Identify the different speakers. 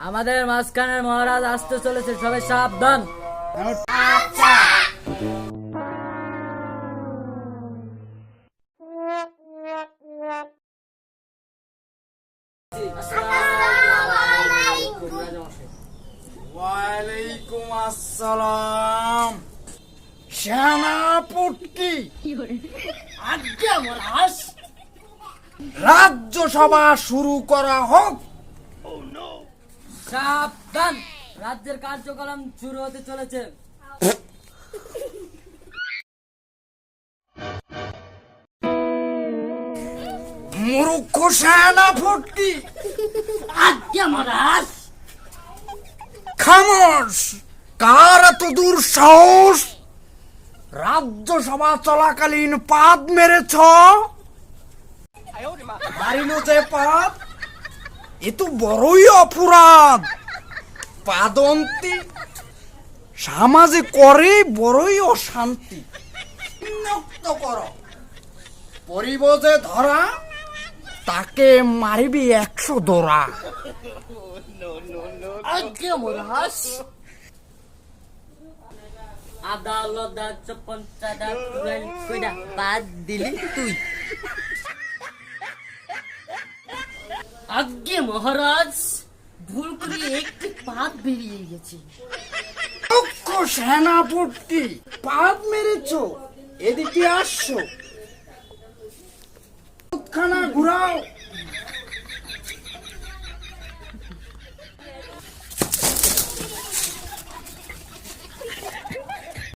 Speaker 1: আমাদের মাঝখানের মহারাজ আসতে চলেছে সবাই সাবধান।
Speaker 2: আসসালাম। রাজ্যসভা শুরু করা হোক।
Speaker 1: সাবধান। রাজ্যের কার্যক্রম শুরু হতে চলেছে।
Speaker 2: মূর্খ সেনাপতি
Speaker 1: আজ্ঞা মহারাজ।
Speaker 2: খামোশ। কার এত দূর সাহস রাজ্যসভা চলাকালীন পাদ মেরেছ? মারিল যে পাদ? এ তো বড়ই অপরাধ। পাদন্তি। সমাজে করে বড়ই অশান্তি। বিরক্ত কর। পরিব যে ধরা, তাকে মারিবি একশো দোরা।
Speaker 1: আদালত পঞ্চাশ বাদ দিলি তুই। আজ্ঞে মহারাজ। ভুল করে একটি পাত বেরিয়ে গেছে।
Speaker 2: দক্ষ সেনাপতি পাপ মেরেছ এদিকে আসছো খানা ঘুরাও।